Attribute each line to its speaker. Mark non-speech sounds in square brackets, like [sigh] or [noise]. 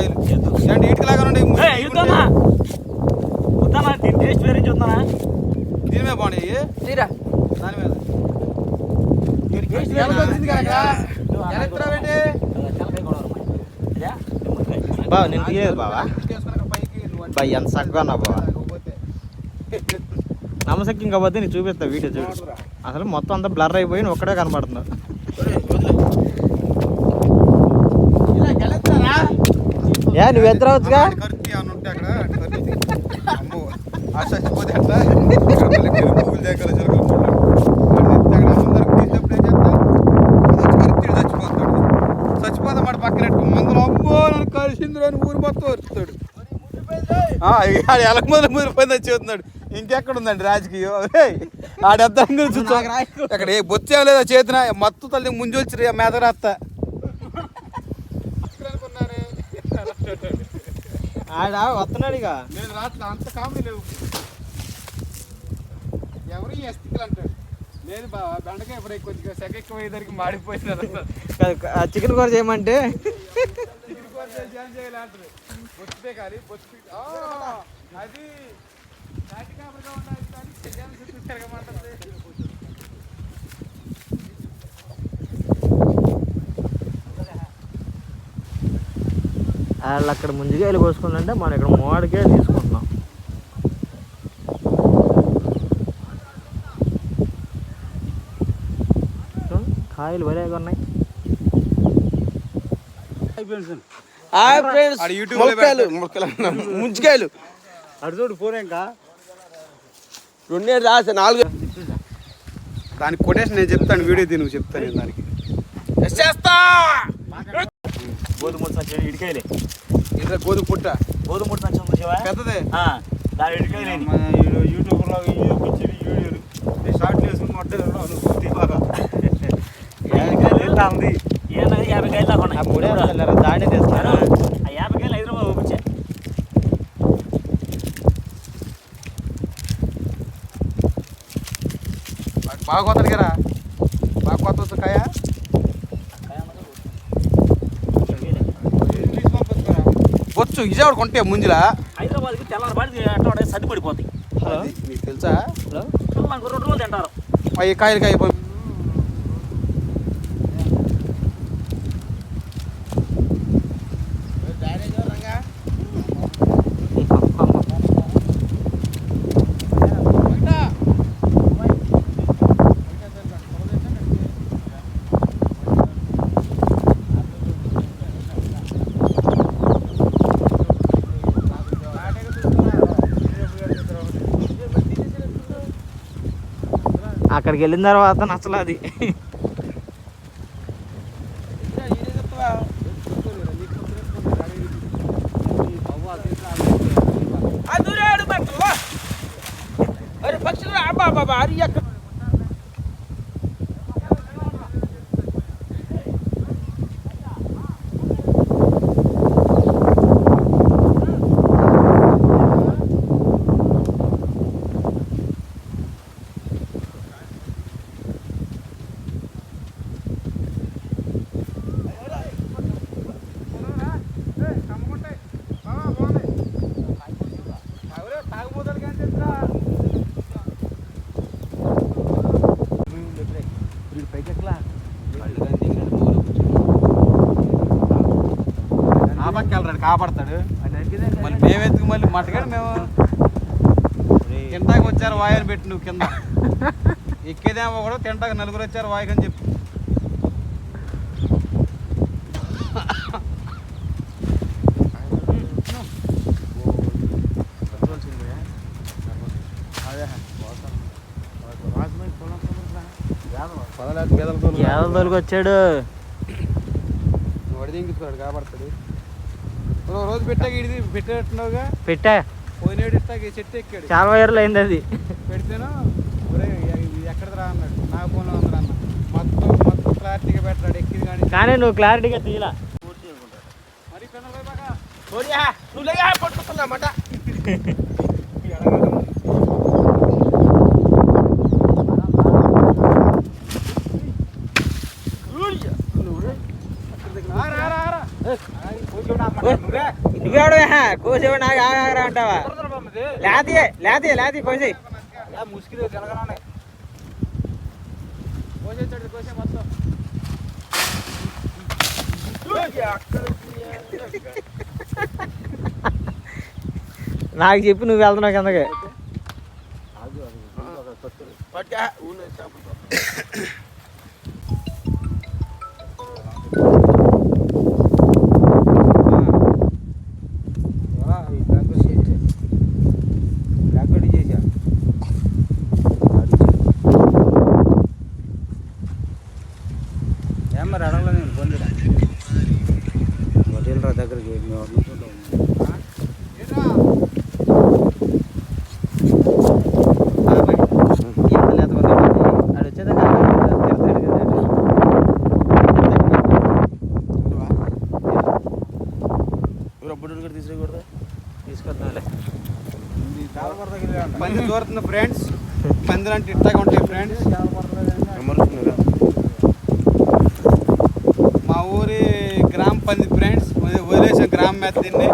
Speaker 1: కాయలు ఏంటి ఇటుకలాగా ఉండే
Speaker 2: యుద్ధనా వద్దనా దీని టేస్ట్ వేరే చూద్దానా
Speaker 1: దీని మీద బాగున్నాయి
Speaker 3: తీరా
Speaker 1: దాని మీద
Speaker 3: టేస్ట్
Speaker 4: బావ నేను తీయలేదు బావా బా ఎంత చక్కగా ఉన్నావు బావా నమ్మశక్యం కాకపోతే నీకు చూపిస్తా వీడియో చూడు అసలు మొత్తం అంతా బ్లర్ అయిపోయి నువ్వు ఒక్కడే కనపడుతున్నావు ఏ నువ్వు ఎత్తరావచ్చుగా
Speaker 1: కర్తి అని ఉంటే అక్కడ కర్తి. అమ్మో ఆ చచ్చిపోతే అట్లా ఇక్కడ మళ్ళీ కిలో పువ్వులు దేకాలి చిలకలు పువ్వులు. అక్కడ ఎత్తి అక్కడ ముందరకు తీసినప్పుడు ఏం చేస్తా? అది వచ్చి కరిత్తి ఈడు చచ్చిపోతాడు. చచ్చిపోతే మాట పక్కనట్టు మందులు అమ్మో నన్ను కలిసింది అని ఊరు మొత్తం వరుస్తాడు ఆడ మొదలు ఇంకెక్కడ ఉందండి రాజకీయం? ఏయ్, ఆడెద్దరం కలిసి అక్కడ ఏ బొత్తే లేదా చేతిన? మత్తు తల్లి ముంజొచ్చి మెదరాస్తా
Speaker 4: ఆడ వస్తున్నాడు ఇక
Speaker 1: నేను రాత్రి అంత కామెడీ లేవు. ఎవరు ఎస్తికలు అంటాడు లేదు బావా బెండకాయ ఫ్రై కొద్దిగా సెగ ఎక్కువ అయ్యేసరికి మాడిపోయింది.
Speaker 4: చికెన్ కూర చేయమంటే?
Speaker 1: చికెన్ కూర చేయాలి అంటారు? బొచ్చితే కానీ బొచ్చి. అది. నాటి కాపరిగా ఉండాలి కానీ తిరగమంటుంది
Speaker 4: వాళ్ళు అక్కడ ముంజికాయలు కోసుకుందంటే మనం ఇక్కడ మోడికే తీసుకుంటున్నాం. కాయలు భలేగా ఉన్నాయి.
Speaker 3: ముంచికాయలు
Speaker 4: అటు చూడు ఇంకా
Speaker 3: రెండే రాసా నాలుగు.
Speaker 1: దానికి కొటేషన్ నేను చెప్తాను వీడియో తీ నువ్వు చెప్తాను నేను దానికి.
Speaker 3: చేస్తా!
Speaker 2: ఇడికాయలే.
Speaker 1: ఇట్లా గోధుమ పుట్ట.
Speaker 2: గోధుమ ముట్టు సంచి ఉంది శివ
Speaker 1: పెద్దదే.
Speaker 2: దాని ఇడికాయలే
Speaker 1: యూట్యూబ్లో పిచ్చి వీడియోలు షార్ట్లు వేసుకుని మొట్ట బాగా.
Speaker 2: ఉంది? ఏమది యాభై కాయలు దాకా ఉన్నాయి.
Speaker 4: అప్పుడే దాడే తెస్తారా
Speaker 2: ఆ యాభై కాయలు హైదరాబాద్ పంపించా.
Speaker 1: బాగా కొత్త అడిగారా బాగా కొత్త కాయ? బొచ్చు విజయవాడ కొంటే ముంజులా
Speaker 2: హైదరాబాద్కి తెల్లారి అట్లా సర్ది పడిపోతాయి.
Speaker 1: అది నీకు తెలుసా?
Speaker 2: రెండు రోజులు తింటారు.
Speaker 1: అవి కాయలు కాయ
Speaker 4: అక్కడికి వెళ్ళిన తర్వాత నచ్చలేదు అది.
Speaker 3: అదురాడు పక్షులు అబ్బా బాబా అరి అక్కడ
Speaker 1: వెళ్ళరాడు కాపాడతాడు. మళ్ళీ మేము ఎత్తుకు మళ్ళీ మట్టగాడు మేము? తింటాకి వచ్చారు వాయు అని పెట్టి నువ్వు కింద. ఎక్కేదేమో కూడా తింటాకి నలుగురు వచ్చారు వాయుకి అని చెప్పు. పదలేదు గేదలతో
Speaker 4: ఏదో తోలికి
Speaker 1: రోజు పెట్టాక ఇది పెట్టేట్టున్నావుగా
Speaker 4: పెట్టా.
Speaker 1: పోయినాడు ఈ చెట్టు ఎక్కాడు.
Speaker 4: చాలా వైర్లు అయింది అది.
Speaker 1: పెడితేను ఒరే ఇది ఎక్కడ రా అన్నాడు. నా ఫోన్లో ఉంది అన్న. మొత్తం మొత్తం క్లారిటీగా పెట్టాడు ఎక్కింది కానీ.
Speaker 4: కానీ నువ్వు క్లారిటీగా తీయలా.
Speaker 1: మరి పెద్దలు బాగా.
Speaker 3: నువ్వు లేగా పట్టుకున్నా మాట [laughs]
Speaker 4: నువ్వేడు కోసేవాడు నాకు ఆగారా అంటావా లేతే లేతే లేతే కోసి
Speaker 3: ముసుగులు తెలగనే కోసేస్తాడు కోసే మొత్తం
Speaker 4: నాకు చెప్పి నువ్వు వెళ్తున్నావు కిందకి
Speaker 3: పట్టుకా చేసా ఏం మరి అడగలే నేను పొందిరా వదిలిరా దగ్గరికి మేము అనుకుంటాం
Speaker 4: ఆడు వచ్చేదాకా తిడతాడు కదా
Speaker 3: ఇప్పుడు తీసుకూడదా
Speaker 4: తీసుకొద్దాంలే.
Speaker 1: పంది దూరుతుంది ఫ్రెండ్స్ పందులు అంటే ఇట్టగా ఉంటాయి ఫ్రెండ్స్ మా ఊరి గ్రామ పంది ఫ్రెండ్స్ వదిలేసాం గ్రామ మేత దీన్ని.